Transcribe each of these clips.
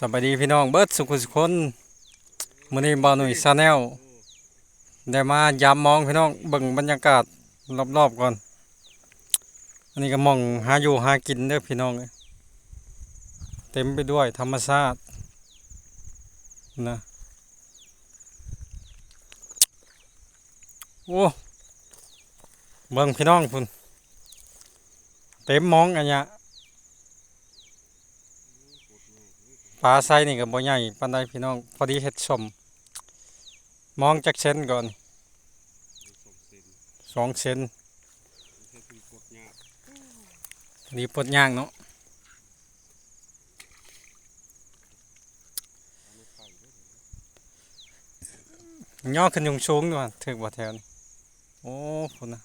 สวัสดีพี่น้องเบิร์ดสุขุสุคนมือนี้บ่าวหนุ่ยซาแนลได้มายามมองพี่น้องเบิ่งบรรยากาศรอบๆก่อน อันนี้ก็มองหาอยู่หากินเด้อพี่น้อง เต็มไปด้วยธรรมชาตินะโอ้เบิ่งพี่น้องพุ่นเต็มมองอันเนี้ย ปลาไซนี่ก็บ่ใหญ่ปานใดพี่น้อง พอดีเฮ็ดสมมองจักเซนก่อนสองเซนดีปดย่างเนาะย่อขึ้นยงสูงด้วยถึกบ่แถวนี้โอ้พุ่นนะ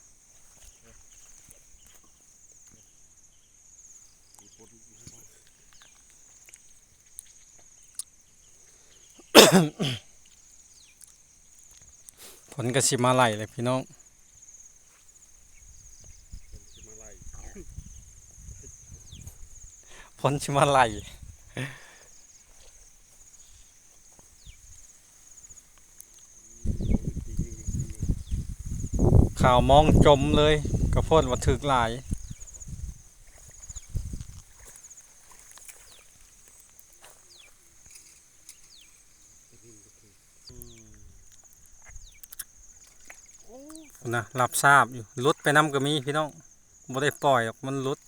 ผลก็สิมาไหลเลยพี่น้องผลสิมาไหลข่าวมองจมเลยกระโพดว่าถึกหลาย นะรับทราบอยู่ลุดไปน้ำก็มีพี่น้องบ่ได้ปล่อยหรอกมันลุด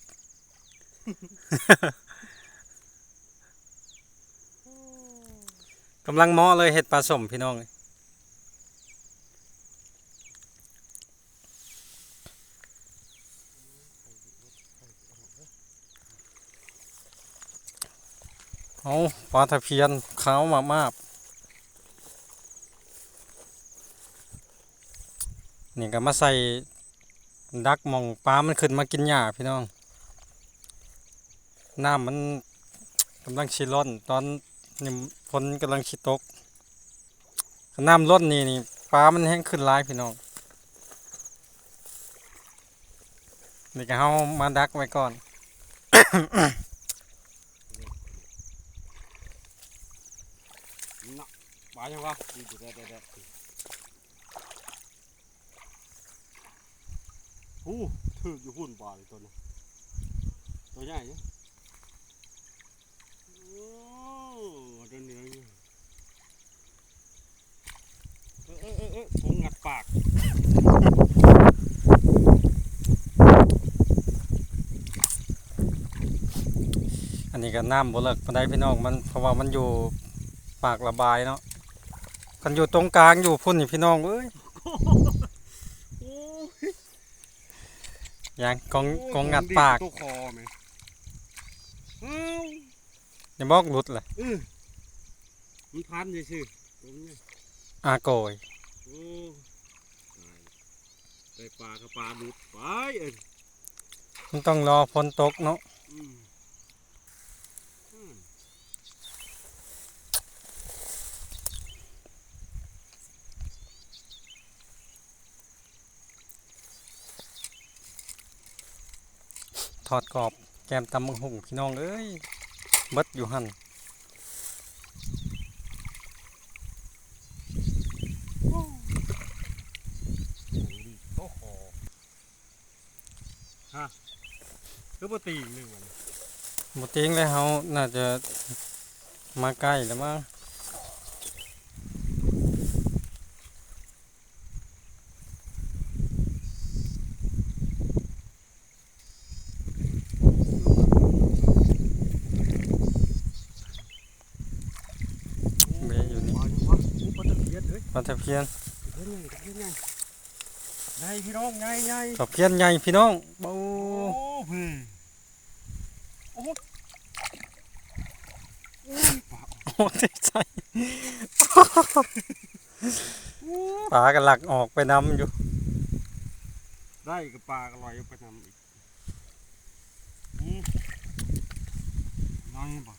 กำลังเหมาะเลยเห็ดปลาสมพี่น้องเอาปลาตะเพียนขาวมากมากๆ นี่ก็มาใส่ดักหมองปลา มันขึ้นมากินหญ้าพี่น้อง น้ำมันกำลังชิร้อน ตอนนี่ฝนกำลังชิตก น้ำล้นนี่นี่ปลา มันแห้งขึ้นร้ายพี่น้อง นี่ก็เฮามาดักไว้ก่อนน่ะปลายังวะนี่ดูได้ได้ได้ หูถือกอยู่หุ่นปลาเลยตัวนี้ตัวใหญ่เนี่ยโอ้ตัวนี้เลยเออเออเออเออผมงัดปากอันนี้ก็น้ำบ่เลิกปานใดพี่น้องมันเพราะว่ามันอยู่ปากระบายเนาะกันอยู่ตรงกลางอยู่พุ่นนี่พี่น้องเอ้ย โอ้ อ ย่างกองกองงัดปากตัวคอไหมเอ้าอย่าบอกหลุดเลยเออมันพันเลยสิตรงเนี้ยอาโกยโอ้ตายได้ปลากับปลาดุดไปเอ็นมันต้องรอฝนตกเนาะ อืมอืม ทอดกรอบแกมตำบักหุ่งพี่น้องเอ้ยเบิดอยู่หั่นโอ้โหฮะคือปตีหนึ่งวันบ่ติงเลยเฮาน่าจะมาใกล้แล้วมั้ง เบะอยู่นี่ ปลาอยู่วะโอ้ปลาตะเพียนเฮ้ยปลาตะเพียนตะเพียนไงตะเพียนไงไงพี่น้องไงไงตะเพียนใหญ่พี่น้องโอ้โอ้โอ้โหโอ้ใส่ปลากระหลักออกไปนำอยู่ ได้กับปลากระลอยไปนำอีกอืมน้อยบ่